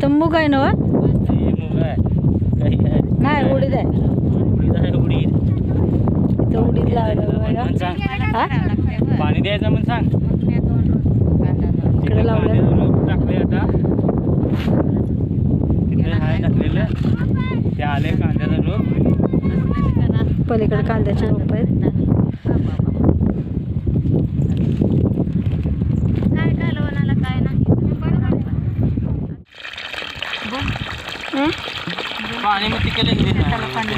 तर मूग आहे ना? हे नाही उडीद आहे उडीद लावलं? पाणी द्यायचं म्हणून सांग इकडे लावलं. कांद्याचं रोप टाकले आता तिकडे हाय टाकलेलं ते आले कांद्याचं रोप पलीकडे कांद्याचे रोप आहेत. हं? पाणी मग तिकडे शेताला पाणी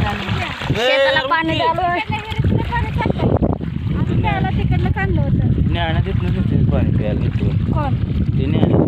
झालं तिकडलं काढलं होतं ज्ञाना देत नव्हते पाणी प्यायला कोण? ते ज्ञाना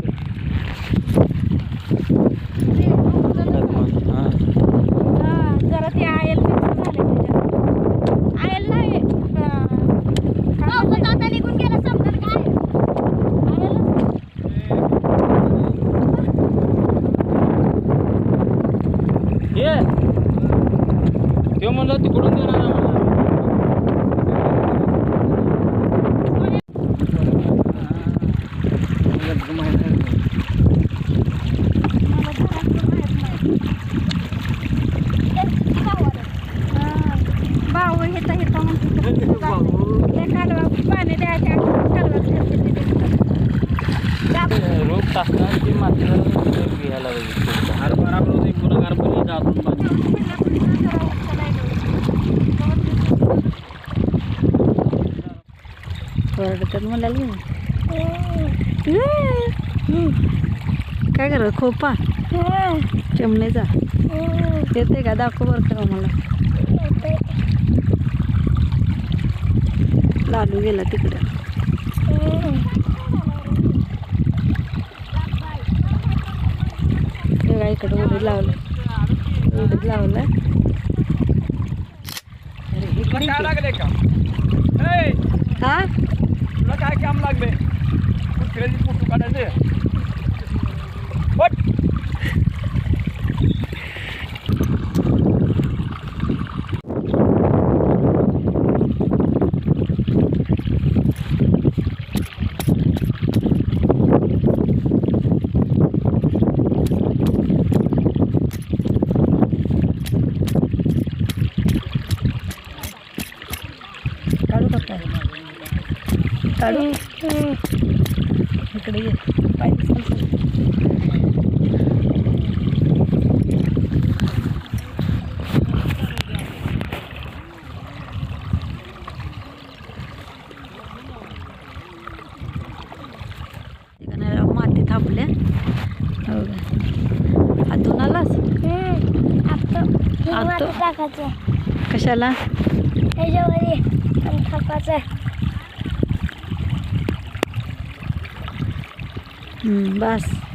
कालवा पाणी द्यायच्या कालवा रोप टाकणार की मात्र घ्यायला पाहिजे हरभरा पण होते पुन्हा हरभरा आपण ओरडतात मला काय करा खोपा. चिमणीचा. येते का? दाखव बरं का मला लालू गेला तिकडं. इकडं उडीद लावलं. उडीद लावलं. काय लागले का? ए, हा? আমরা চাই কাম লাগবে ক্রেডিট করতে কাটাইছে বাট Claro que काढू इकडे ये माती थांबल्या हो का आतून आलास आतो टाकायचं कशाला vas.